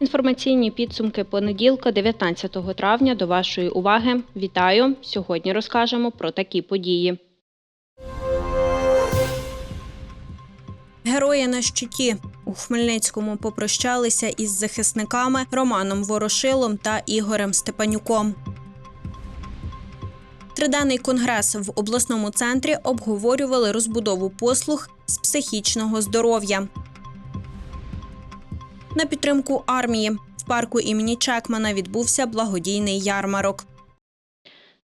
Інформаційні підсумки понеділка, 19 травня. До вашої уваги. Вітаю! Сьогодні розкажемо про такі події. Герої на щиті у Хмельницькому попрощалися із захисниками Романом Ворошилом та Ігорем Степанюком. Триденний конгрес в обласному центрі обговорювали розбудову послуг з психічного здоров'я. На підтримку армії в парку імені Чекмана відбувся благодійний ярмарок.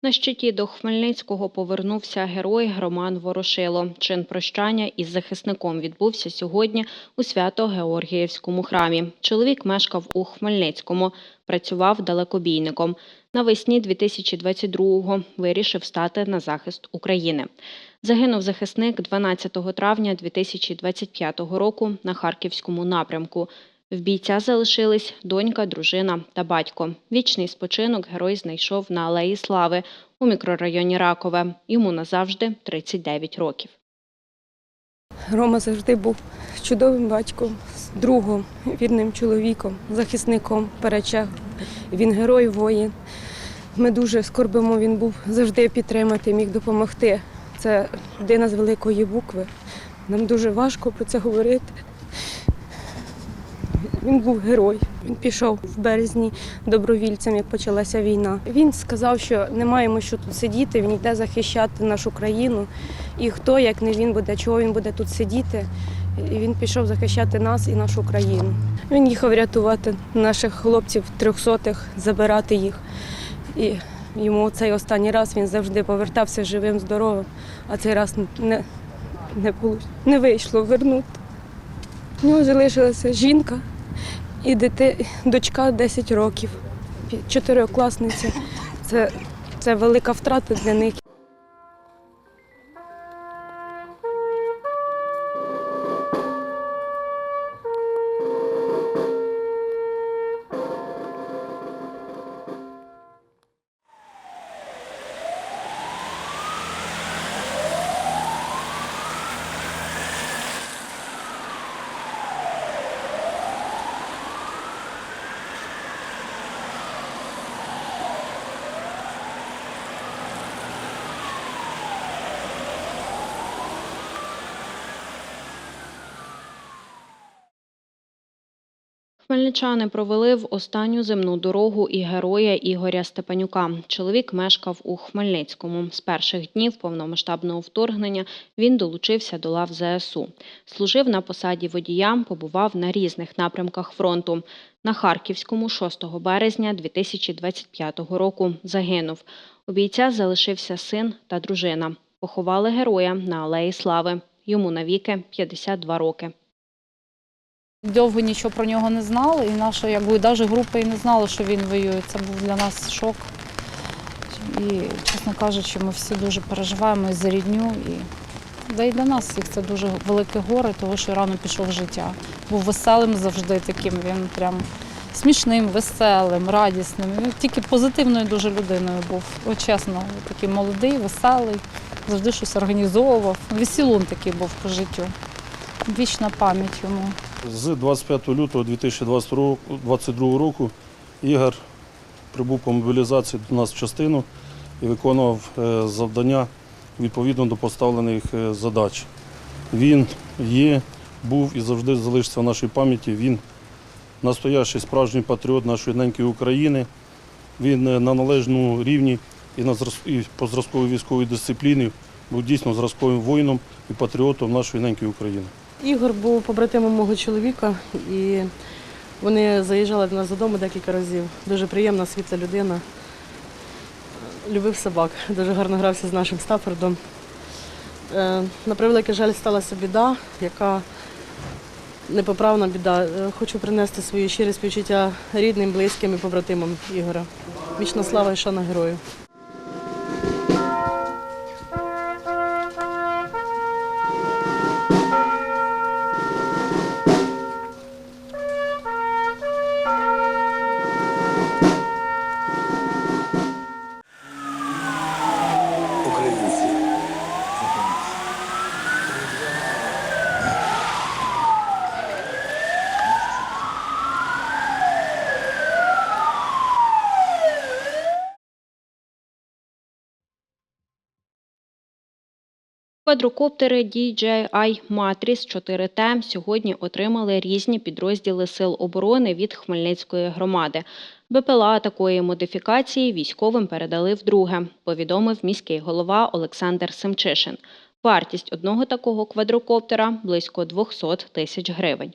На щиті до Хмельницького повернувся герой Роман Ворошило. Чин прощання із захисником відбувся сьогодні у Свято-Георгіївському храмі. Чоловік мешкав у Хмельницькому, працював далекобійником. Навесні 2022-го вирішив стати на захист України. Загинув захисник 12 травня 2025 року на Харківському напрямку. В бійця залишились донька, дружина та батько. Вічний спочинок герой знайшов на Алеї Слави у мікрорайоні Ракове. Йому назавжди 39 років. Рома завжди був чудовим батьком, другом, вірним чоловіком, захисником переча. Він герой, воїн. Ми дуже скорбимо, він був завжди підтримати, міг допомогти. Це людина з великої букви. Нам дуже важко про це говорити. Він був герой. Він пішов в березні добровільцем, як почалася війна. Він сказав, що не маємо що тут сидіти, він йде захищати нашу країну. І хто, як не він буде, чого він буде тут сидіти. І він пішов захищати нас і нашу країну. Він їхав рятувати наших хлопців трьохсотих, забирати їх. І йому цей останній раз він завжди повертався живим, здоровим, а цей раз не, не, було- не вийшло вернути. У нього залишилася жінка і дити, дочка 10 років, чотирикласниця. Це, це велика втрата для них. Хмельничани провели в останню земну дорогу і героя Ігоря Степанюка. Чоловік мешкав у Хмельницькому. З перших днів повномасштабного вторгнення він долучився до лав ЗСУ. Служив на посаді водія, побував на різних напрямках фронту. На Харківському 6 березня 2025 року загинув. У бійця залишився син та дружина. Поховали героя на Алеї Слави. Йому навіки 52 роки. Довго нічого про нього не знали, і наша якби навіть група і не знала, що він воює. Це був для нас шок. І, чесно кажучи, ми всі дуже переживаємо за рідню. І... Да і для нас всіх це дуже велике горе, тому що рано пішов життя. Був веселим завжди таким. Він прям смішним, веселим, радісним. Він тільки позитивною дуже людиною був. От чесно, такий молодий, веселий, завжди щось організовував. Весілун такий був по життю. Вічна пам'ять йому. З 25 лютого 2022 року Ігор прибув по мобілізації до нас в частину і виконував е, завдання відповідно до поставлених е, задач. Він є, був і завжди залишиться в нашій пам'яті. Він настоящий справжній патріот нашої ненької України. Він е, на належному рівні і, на і по зразковій військовій дисципліні був дійсно зразковим воїном і патріотом нашої ненької України. Ігор був побратимом мого чоловіка, і вони заїжджали до нас додому декілька разів. Дуже приємна, світла людина. Любив собак, дуже гарно грався з нашим Стаффордом. Е, На превеликий жаль, сталася біда, яка непоправна біда. Е, Хочу принести свої щирі співчуття рідним, близьким і побратимам Ігора. Вічна слава і шана герою. Квадрокоптери DJI Matrix 4T сьогодні отримали різні підрозділи Сил оборони від Хмельницької громади. БПЛА такої модифікації військовим передали вдруге, повідомив міський голова Олександр Семчишин. Вартість одного такого квадрокоптера близько 200 тисяч гривень.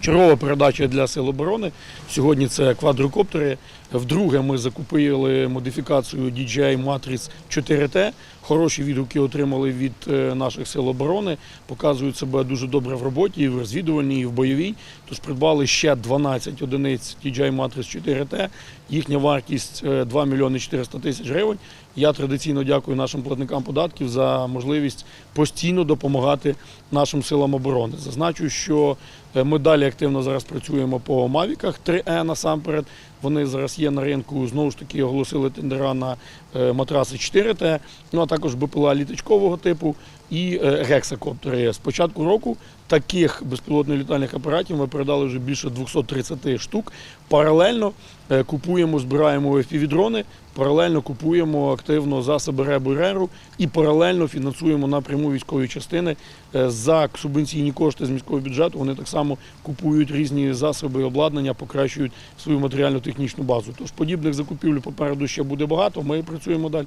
Чергова передача для Сил оборони. Сьогодні це квадрокоптери. Вдруге ми закупили модифікацію DJI Matrix 4T. Хороші відгуки отримали від е, наших сил оборони. Показують себе дуже добре в роботі, і в розвідувальній, і в бойовій. Тож придбали ще 12 одиниць DJI Matrix 4T. Їхня вартість е, 2 мільйони 400 тисяч гривень. Я традиційно дякую нашим платникам податків за можливість постійно допомагати нашим силам оборони. Зазначу, що е, ми далі активно зараз працюємо по Мавіках 3E насамперед. Вони зараз є на ринку. Знову ж таки оголосили тендера на е, матраси 4Т, ну а також БПЛА літочкового типу і е, гексакоптери. З початку року таких безпілотних літальних апаратів ми передали вже більше 230 штук. Паралельно е, купуємо, збираємо FPV-дрони, паралельно купуємо активно засоби РЕБу і РЕРу і паралельно фінансуємо напряму військові частини Е, за субвенційні кошти з міського бюджету. Вони так само купують різні засоби і обладнання, покращують свою матеріально-технічну базу. Тож подібних закупівель попереду ще буде багато. Ми працюємо далі.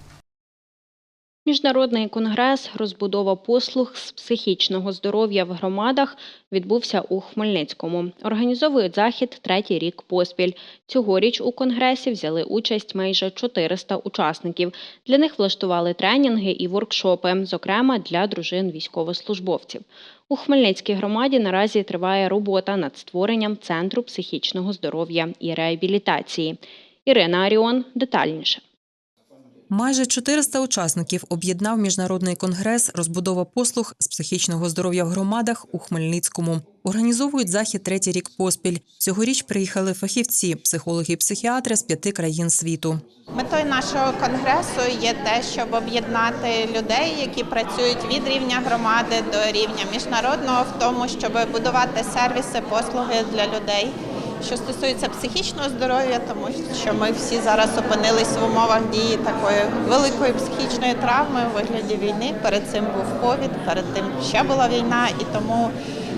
Міжнародний конгрес розбудова послуг з психічного здоров'я в громадах відбувся у Хмельницькому. Організовують захід третій рік поспіль. Цьогоріч у конгресі взяли участь майже 400 учасників. Для них влаштували тренінги і воркшопи, зокрема для дружин військовослужбовців. У Хмельницькій громаді наразі триває робота над створенням центру психічного здоров'я і реабілітації. Ірина Аріон детальніше. Майже 400 учасників об'єднав міжнародний конгрес розбудова послуг з психічного здоров'я в громадах у Хмельницькому. Організовують захід третій рік поспіль. Цьогоріч приїхали фахівці, психологи і психіатри з п'яти країн світу. Метою нашого конгресу є те, щоб об'єднати людей, які працюють від рівня громади до рівня міжнародного, в тому, щоб будувати сервіси, послуги для людей. Що стосується психічного здоров'я, тому що ми всі зараз опинились в умовах дії такої великої психічної травми у вигляді війни. Перед цим був ковід, перед тим ще була війна, і тому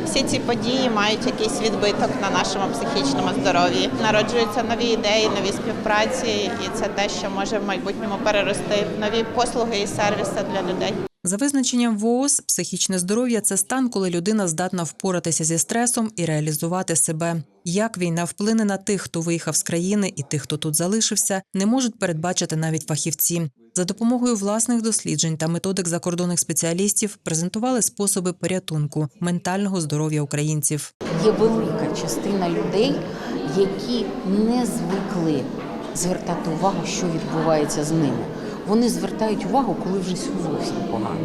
всі ці події мають якийсь відбиток на нашому психічному здоров'ї. Народжуються нові ідеї, нові співпраці, і це те, що може в майбутньому перерости в нові послуги і сервіси для людей. За визначенням ВООЗ, психічне здоров'я це стан, коли людина здатна впоратися зі стресом і реалізувати себе. Як війна вплине на тих, хто виїхав з країни, і тих, хто тут залишився, не можуть передбачити навіть фахівці. За допомогою власних досліджень та методик закордонних спеціалістів презентували способи порятунку ментального здоров'я українців. Є велика частина людей, які не звикли звертати увагу, що відбувається з ними. Вони звертають увагу, коли вже зовсім погано.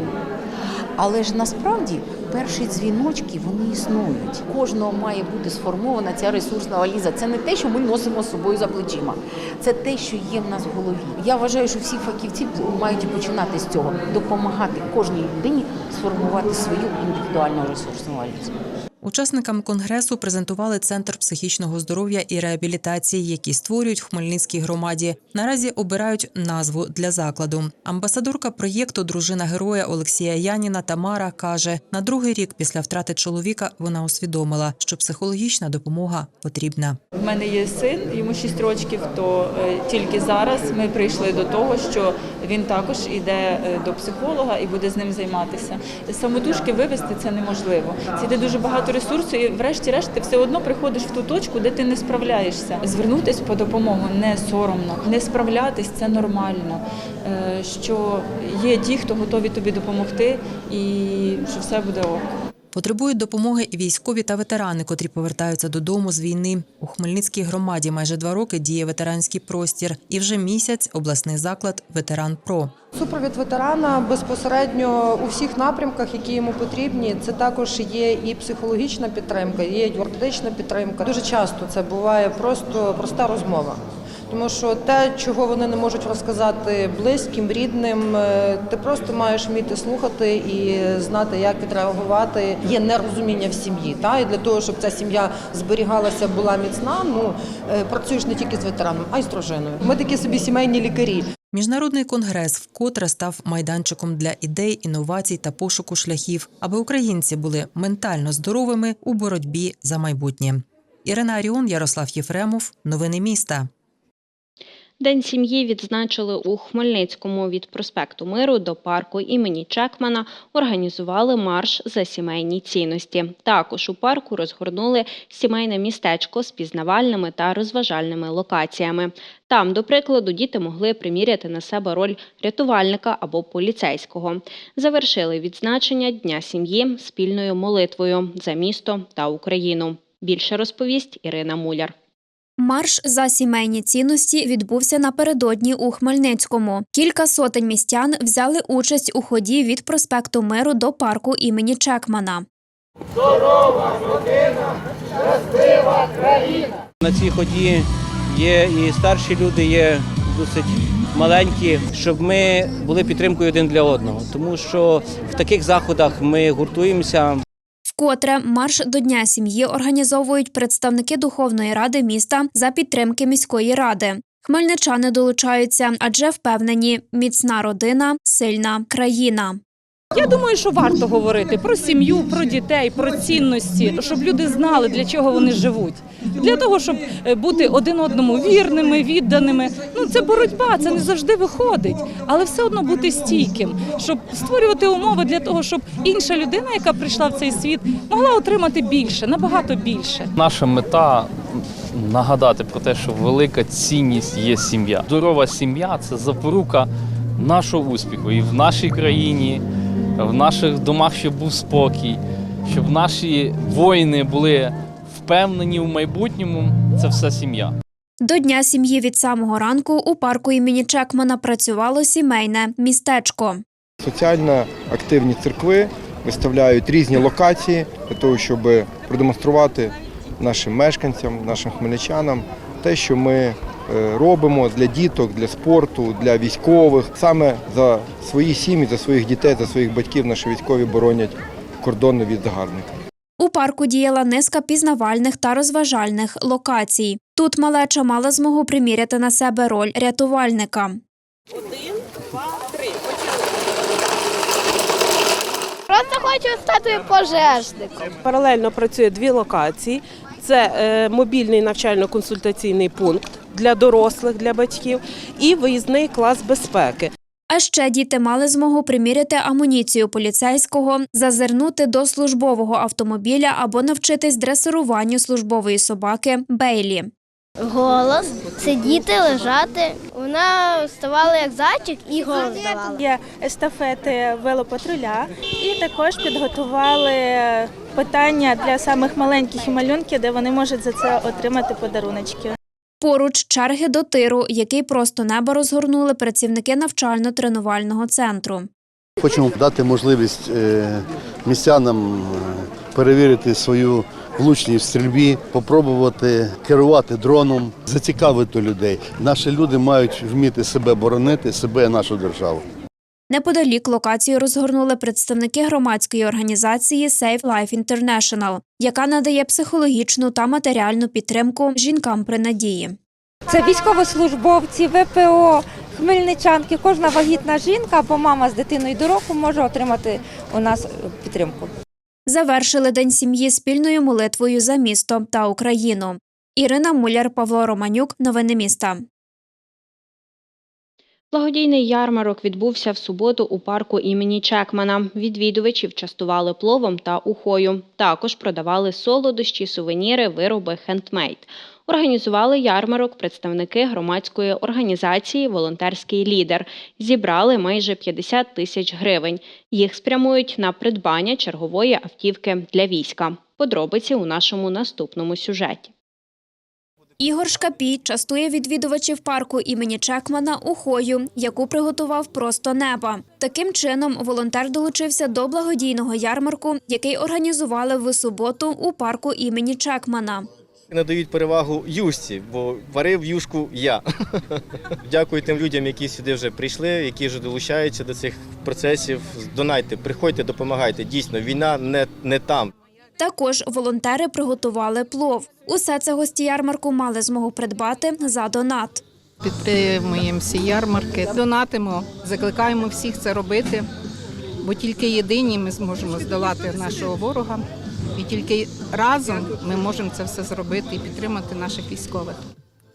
Але ж насправді перші дзвіночки вони існують. Кожного має бути сформована ця ресурсна валіза. Це не те, що ми носимо з собою за плечима. Це те, що є в нас в голові. Я вважаю, що всі фахівці мають починати з цього допомагати кожній людині сформувати свою індивідуальну ресурсну валізу. Учасникам конгресу презентували центр психічного здоров'я і реабілітації, який створюють в Хмельницькій громаді. Наразі обирають назву для закладу. Амбасадорка проєкту дружина героя Олексія Яніна Тамара каже: на другий рік після втрати чоловіка вона усвідомила, що психологічна допомога потрібна. У мене є син, йому 6 років, то е, тільки зараз ми прийшли до того, що він також йде е, до психолога і буде з ним займатися. Самотужки вивести це неможливо. Це йде дуже багато ресурсу, і врешті-решт ти все одно приходиш в ту точку, де ти не справляєшся. Звернутись по допомогу не соромно, не справлятись це нормально. Е, Що є ті, хто готові тобі допомогти, і що все буде ок. Потребують допомоги і військові та ветерани, котрі повертаються додому з війни. У Хмельницькій громаді майже два роки діє ветеранський простір, і вже місяць обласний заклад Ветеран Про. Супровід ветерана безпосередньо у всіх напрямках, які йому потрібні. Це також є і психологічна підтримка, є і юридична підтримка. Дуже часто це буває просто проста розмова. Тому що те, чого вони не можуть розказати близьким, рідним, е, ти просто маєш вміти слухати і знати, як відреагувати. Є нерозуміння в сім'ї. Та і для того, щоб ця сім'я зберігалася, була міцна. Ну е, працюєш не тільки з ветераном, а й з дружиною. Ми такі собі сімейні лікарі. Міжнародний конгрес вкотре став майданчиком для ідей, інновацій та пошуку шляхів, аби українці були ментально здоровими у боротьбі за майбутнє. Ірина Аріон, Ярослав Єфремов. Новини міста. День сім'ї відзначили у Хмельницькому від проспекту Миру до парку імені Чекмана. Організували марш за сімейні цінності. Також у парку розгорнули сімейне містечко з пізнавальними та розважальними локаціями. Там, до прикладу, діти могли приміряти на себе роль рятувальника або поліцейського. Завершили відзначення Дня сім'ї спільною молитвою за місто та Україну. Більше розповість Ірина Муляр. Марш за сімейні цінності відбувся напередодні у Хмельницькому. Кілька сотень містян взяли участь у ході від проспекту Миру до парку імені Чекмана. На цій ході є і старші люди, є досить маленькі, щоб ми були підтримкою один для одного. Тому що в таких заходах ми гуртуємося, Вкотре марш до Дня сім'ї організовують представники Духовної ради міста за підтримки міської ради. Хмельничани долучаються, адже впевнені, міцна родина сильна країна. Я думаю, що варто говорити про сім'ю, про дітей, про цінності, щоб люди знали, для чого вони живуть. Для того, щоб е, бути один одному вірними, відданими. Ну це боротьба, це не завжди виходить, але все одно бути стійким, щоб створювати умови для того, щоб інша людина, яка прийшла в цей світ, могла отримати більше, набагато більше. Наша мета нагадати про те, що велика цінність є сім'я. Здорова сім'я це запорука нашого успіху і в нашій країні, в наших домах, щоб був спокій, щоб наші воїни були впевнені в майбутньому. Це все сім'я. До Дня сім'ї від самого ранку у парку імені Чекмана працювало сімейне містечко. Соціально активні церкви виставляють різні локації для того, щоб продемонструвати нашим мешканцям, нашим хмельничанам те, що ми робимо для діток, для спорту, для військових. Саме за свої сім'ї, за своїх дітей, за своїх батьків наші військові боронять кордони від загарбників. У парку діяла низка пізнавальних та розважальних локацій. Тут малеча мала змогу приміряти на себе роль рятувальника. Один, два, три. Просто хочу стати пожежником. Паралельно працює дві локації. Це е, мобільний навчально-консультаційний пункт для дорослих, для батьків і виїзний клас безпеки. А ще діти мали змогу приміряти амуніцію поліцейського, зазирнути до службового автомобіля або навчитись дресируванню службової собаки Бейлі. Голос, сидіти, лежати. Вона вставала як зайчик і голос давала. Є естафети велопатруля і також підготували питання для самих маленьких і малюнків, де вони можуть за це отримати подаруночки. Поруч черги до тиру, який просто небо розгорнули працівники навчально-тренувального центру. Хочемо дати можливість е, містянам е, перевірити свою влучність в стрільбі, попробувати керувати дроном, зацікавити людей. Наші люди мають вміти себе боронити, себе і нашу державу. Неподалік локацію розгорнули представники громадської організації Save Life International, яка надає психологічну та матеріальну підтримку жінкам при надії. Це військовослужбовці, ВПО, хмельничанки. Кожна вагітна жінка або мама з дитиною до року може отримати у нас підтримку. Завершили День сім'ї спільною молитвою за місто та Україну. Ірина Муляр, Павло Романюк. Новини міста. Благодійний ярмарок відбувся в суботу у парку імені Чекмана. Відвідувачів частували пловом та ухою. Також продавали солодощі, сувеніри, вироби хендмейд. Організували ярмарок представники громадської організації Волонтерський лідер. Зібрали майже 50 тисяч гривень. Їх спрямують на придбання чергової автівки для війська. Подробиці у нашому наступному сюжеті. Ігор Шкапій частує відвідувачів парку імені Чекмана ухою, яку приготував просто неба. Таким чином, волонтер долучився до благодійного ярмарку, який організували в суботу у парку імені Чекмана. Надають перевагу юшці, бо варив юшку я. Дякую тим людям, які сюди вже прийшли, які вже долучаються до цих процесів. Донайте, приходьте, допомагайте. Дійсно, війна не, не там. Також волонтери приготували плов. Усе це гості ярмарку мали змогу придбати за донат. Підтримуємо всі ярмарки, донатимо, закликаємо всіх це робити, бо тільки єдині ми зможемо здолати нашого ворога, і тільки разом ми можемо це все зробити і підтримати наших військових.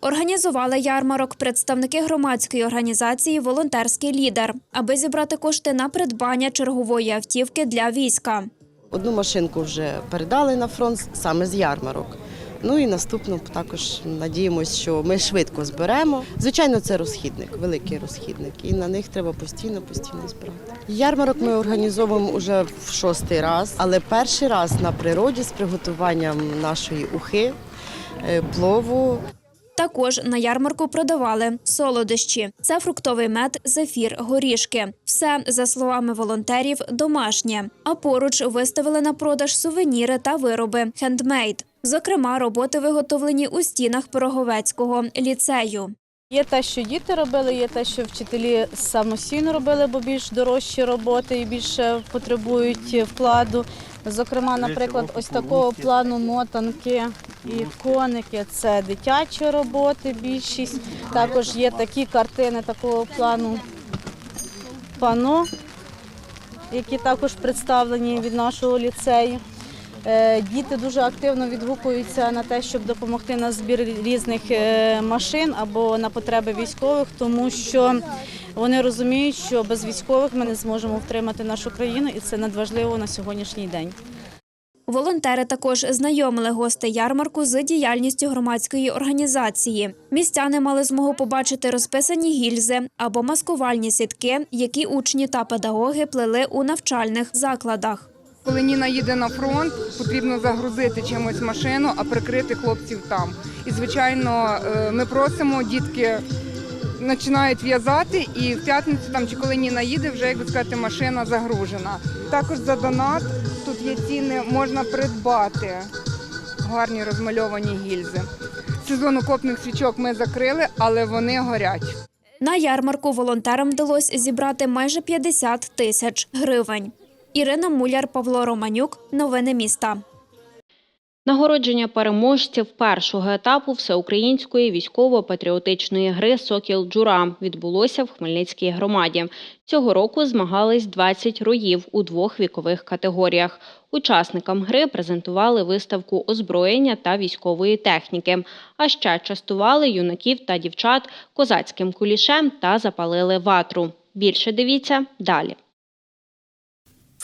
Організували ярмарок представники громадської організації Волонтерський лідер, аби зібрати кошти на придбання чергової автівки для війська. Одну машинку вже передали на фронт саме з ярмарок. Ну і наступну також надіємося, що ми швидко зберемо. Звичайно, це розхідник, великий розхідник, і на них треба постійно, постійно збирати. Ярмарок ми організовуємо вже в шостий раз, але перший раз на природі з приготуванням нашої ухи, е, плову, Також на ярмарку продавали солодощі. Це фруктовий мед, зефір, горішки. Все, за словами волонтерів, домашнє. А поруч виставили на продаж сувеніри та вироби хендмейд. Зокрема, роботи виготовлені у стінах Пироговецького ліцею. Є те, що діти робили, є те, що вчителі самостійно робили, бо більш дорожчі роботи і більше потребують вкладу. Зокрема, наприклад, ось такого плану мотанки і коники це дитячі роботи, більшість. Також є такі картини такого плану пано, які також представлені від нашого ліцею. Е, Діти дуже активно відгукуються на те, щоб допомогти на збір різних е, машин або на потреби військових, тому що вони розуміють, що без військових ми не зможемо втримати нашу країну, і це надважливо на сьогоднішній день. Волонтери також знайомили гостей ярмарку з діяльністю громадської організації. Містяни мали змогу побачити розписані гільзи або маскувальні сітки, які учні та педагоги плели у навчальних закладах. Коли Ніна їде на фронт, потрібно загрузити чимось машину, а прикрити хлопців там. І звичайно, е, ми просимо, дітки починають в'язати, і в п'ятницю там чи коли Ніна їде, вже як би сказати, машина загружена. Також за донат тут є ціни, можна придбати гарні розмальовані гільзи. Сезон окопних свічок ми закрили, але вони горять. На ярмарку волонтерам вдалося зібрати майже 50 тисяч гривень. Ірина Муляр, Павло Романюк. Новини міста. Нагородження переможців першого етапу всеукраїнської військово-патріотичної гри Сокіл Джура відбулося в Хмельницькій громаді. Цього року змагались 20 роїв у двох вікових категоріях. Учасникам гри презентували виставку озброєння та військової техніки, а ще частували юнаків та дівчат козацьким кулішем та запалили ватру. Більше дивіться далі.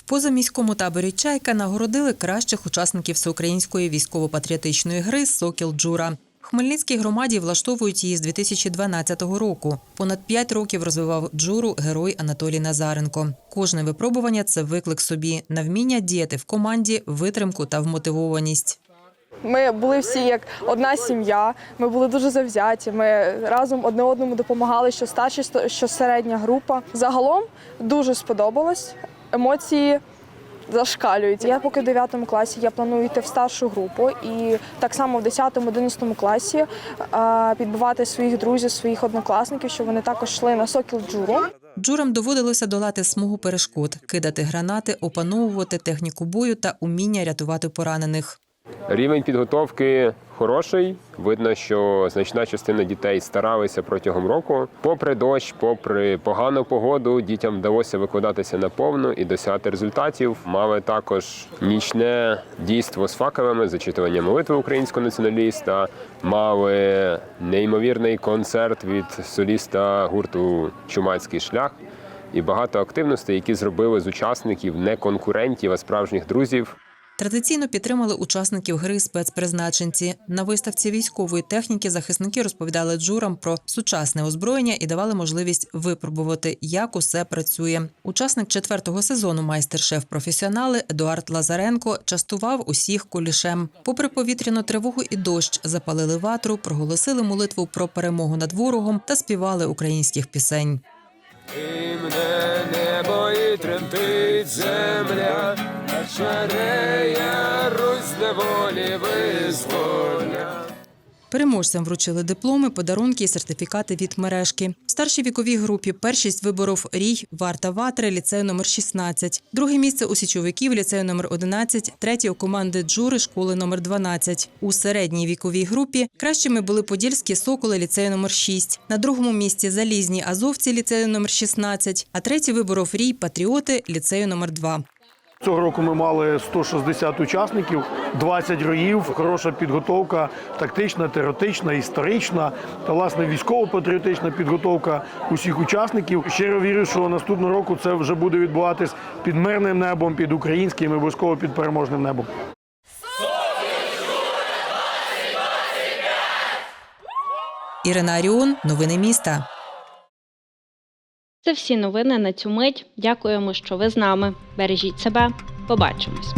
Позаміському таборі Чайка нагородили кращих учасників всеукраїнської військово-патріотичної гри Сокіл Джура. Хмельницькій громаді влаштовують її з 2012 року. Понад п'ять років розвивав джуру герой Анатолій Назаренко. Кожне випробування це виклик собі на вміння діяти в команді, витримку та вмотивованість. Ми були всі як одна сім'я. Ми були дуже завзяті. Ми разом одне одному допомагали, що старші, що середня група. Загалом дуже сподобалось. Емоції зашкалюють. Я поки в 9 класі я планую йти в старшу групу і так само в 10-11 класі підбивати своїх друзів, своїх однокласників, щоб вони також йшли на сокіл джуру. Джурам доводилося долати смугу перешкод, кидати гранати, опановувати техніку бою та уміння рятувати поранених. Рівень підготовки хороший. Видно, що значна частина дітей старалися протягом року. Попри дощ, попри погану погоду, дітям вдалося викладатися наповну і досягти результатів. Мали також нічне дійство з факелами, зачитування молитви українського націоналіста. Мали неймовірний концерт від соліста гурту Чумацький шлях. І багато активностей, які зробили з учасників не конкурентів, а справжніх друзів. Традиційно підтримали учасників гри спецпризначенці. На виставці військової техніки захисники розповідали джурам про сучасне озброєння і давали можливість випробувати, як усе працює. Учасник четвертого сезону майстер-шеф професіонали Едуард Лазаренко частував усіх кулішем. Попри повітряну тривогу і дощ, запалили ватру, проголосили молитву про перемогу над ворогом та співали українських пісень. Імне небо і тремтить земля, Чарея Русь неволі визволя. Переможцям вручили дипломи, подарунки і сертифікати від мережки. В старшій віковій групі першість виборов Рій, Варта Ватри, ліцею номер 16. Друге місце у січовиків, ліцею номер 11, третє у команди Джури, школи номер 12. У середній віковій групі кращими були подільські соколи, ліцею номер 6. На другому місці залізні азовці, ліцею номер 16, а третій виборов Рій, патріоти, ліцею номер 2. Цього року ми мали 160 учасників, 20 роїв, хороша підготовка, тактична, теоретична, історична та власне військово-патріотична підготовка усіх учасників. Щиро вірю, що наступного року це вже буде відбуватись під мирним небом, під українським і обов'язково під переможним небом. Ірина Аріон, новини міста. Це всі новини на цю мить. Дякуємо, що ви з нами. Бережіть себе. Побачимось.